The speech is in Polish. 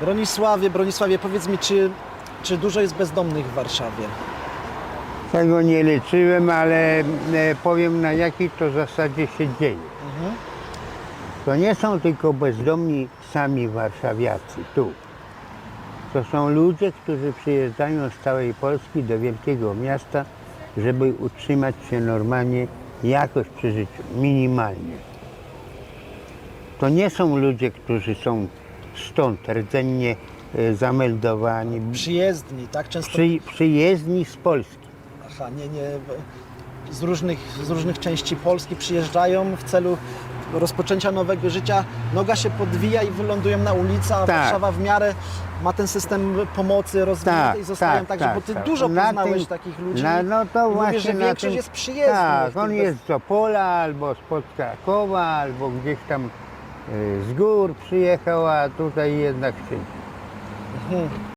Bronisławie, Bronisławie, powiedz mi, czy, czy dużo jest bezdomnych w Warszawie? Tego nie liczyłem, ale e, powiem na jakiej to zasadzie się dzieje. To nie są tylko bezdomni sami warszawiacy tu. To są ludzie, którzy przyjeżdżają z całej Polski do wielkiego miasta, żeby utrzymać się normalnie, jakoś przy życiu, minimalnie. To nie są ludzie, którzy są stąd rdzennie e, zameldowani, Przyjezdni, tak? Często... przy, przyjezdni z Polski. Aha, nie, nie. Z różnych, z różnych części Polski przyjeżdżają w celu rozpoczęcia nowego życia. Noga się podwija i wylądują na ulicy, a Tak. Warszawa w miarę ma ten system pomocy rozwinięty Tak, i zostają tak, także, tak, bo ty tak. dużo Na poznałeś tym- takich ludzi. Na, no to i właśnie mówisz, że na większość tym, jest przyjezdnych. Tak, on jest z Opola albo spod Krakowa, albo gdzieś tam z gór przyjechał, a tutaj jednak siedzi.